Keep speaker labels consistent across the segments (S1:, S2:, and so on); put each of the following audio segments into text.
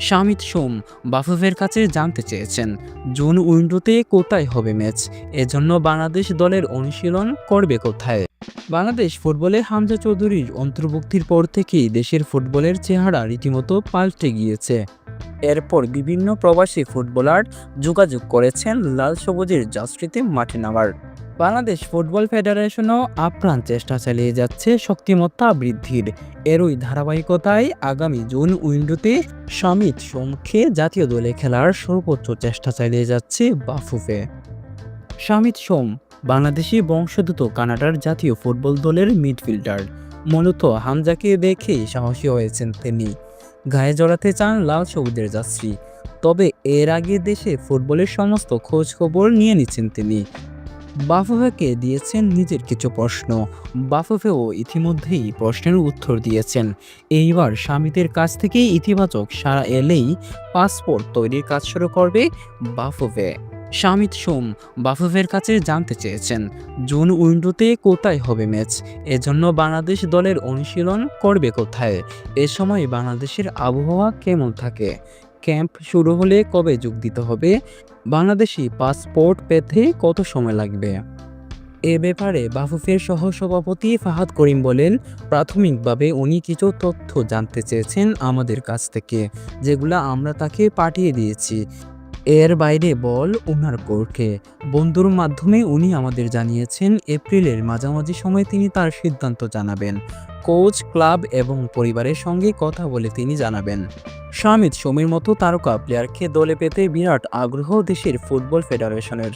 S1: শামিত সোম বাফুফের কাছে জানতে চেয়েছেন, জুন উইন্ডোতে কোথায় হবে ম্যাচ? এজন্য বাংলাদেশ দলের অনুশীলন করবে কোথায়? বাংলাদেশ ফুটবলে হামজা চৌধুরীর অন্তর্ভুক্তির পর থেকেই দেশের ফুটবলের চেহারা রীতিমতো পাল্টে গিয়েছে। এরপর বিভিন্ন প্রবাসী ফুটবলার যোগাযোগ করেছেন লাল সবুজের জার্সিতে মাঠে নামার। বাংলাদেশ ফুটবল ফেডারেশনও আপ্রাণ চেষ্টা চালিয়ে যাচ্ছে শক্তিমত্তা বৃদ্ধির। এরই ধারাবাহিকতায় আগামী জুন উইন্ডোতে সমিত সোমকে জাতীয় দলে খেলার সর্বোচ্চ চেষ্টা চালিয়ে যাচ্ছে বাফুফে। সমিত সোম, বাংলাদেশি বংশোদ্ভূত কানাডার জাতীয় ফুটবল দলের মিডফিল্ডার। মূলত হামজাকে দেখেই সাহসী হয়েছেন তিনি। গায়ে জড়াতে চান লাল সবুজের যাত্রী তবে এর আগে দেশে ফুটবলের সমস্ত খোঁজ খবর নিয়ে নিচ্ছেন তিনি। বাফুফেকে দিয়েছেন নিজের কিছু প্রশ্ন। বাফুফেও ইতিমধ্যেই প্রশ্নের উত্তর দিয়েছেন। এইবার স্বামীদের কাছ থেকেই ইতিবাচক সারা এলেই পাসপোর্ট তৈরির কাজ শুরু করবে বাফুফে। শামিত সোম বাফুফের কাছে জানতে চেয়েছেন, জুন উইন্ডোতে কোথায় হবে ম্যাচ? এজন্য বাংলাদেশ দলের অনুশীলন করবে কোথায়? এ সময় বাংলাদেশের আবহাওয়া কেমন থাকে? ক্যাম্প শুরু হলে কবে যোগ দিতে হবে? বাংলাদেশি পাসপোর্ট পেতে কত সময় লাগবে? এ ব্যাপারে বাফুফের সহসভাপতি ফাহাদ করিম বলেন, প্রাথমিকভাবে উনি কিছু তথ্য জানতে চেয়েছেন আমাদের কাছ থেকে, যেগুলো আমরা তাকে পাঠিয়ে দিয়েছি। এর বাইরে বল ওনার কোর্টে। বন্ধুর মাধ্যমে উনি আমাদের জানিয়েছেন, এপ্রিলের মাঝামাঝি সময় তিনি তার সিদ্ধান্ত জানাবেন। কোচ, ক্লাব এবং পরিবারের সঙ্গে কথা বলে তিনি জানাবেন। শামিত সমীর মতো তারকা প্লেয়ারকে দলে পেতে বিরাট আগ্রহ দেশের ফুটবল ফেডারেশনের।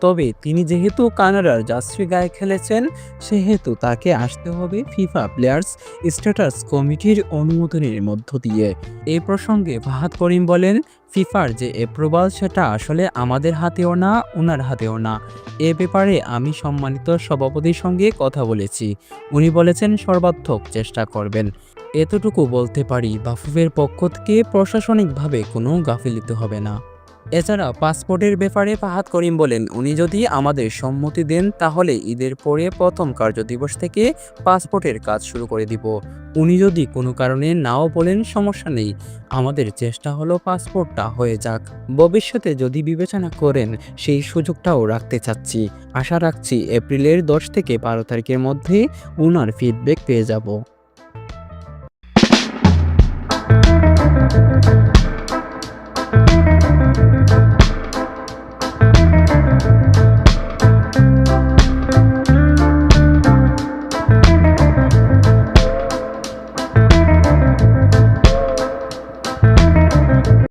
S1: তবে তিনি যেহেতু কানাডার জার্সি গায়ে খেলেছেন, সেহেতু তাকে আসতে হবে ফিফা প্লেয়ার্স স্ট্যাটাস কমিটির অনুমোদনের মধ্য দিয়ে। এই প্রসঙ্গে ফাহাদ করিম বলেন, ফিফার যে অ্যাপ্রুভাল সেটা আসলে আমাদের হাতেও না ওনার হাতেও না। এ ব্যাপারে আমি সম্মানিত সভাপতির সঙ্গে কথা বলেছি। উনি বলেছেন, সর্বাত্মক চেষ্টা করবেন। এতটুকু বলতে পারি বাফুফের পক্ষ থেকে প্রশাসনিকভাবে কোনো গাফিলিত হবে না। এছাড়া পাসপোর্টের ব্যাপারে ফাহাদ করিম বলেন, উনি যদি আমাদের সম্মতি দেন, তাহলে ঈদের পরে প্রথম কার্যদিবস থেকে পাসপোর্টের কাজ শুরু করে দিব। উনি যদি কোনো কারণে নাও বলেন, সমস্যা নেই। আমাদের চেষ্টা হলো পাসপোর্টটা হয়ে যাক। ভবিষ্যতে যদি বিবেচনা করেন, সেই সুযোগটাও রাখতে চাচ্ছি। আশা রাখছি এপ্রিলের দশ থেকে বারো তারিখের মধ্যে উনার ফিডব্যাক পেয়ে যাব। Música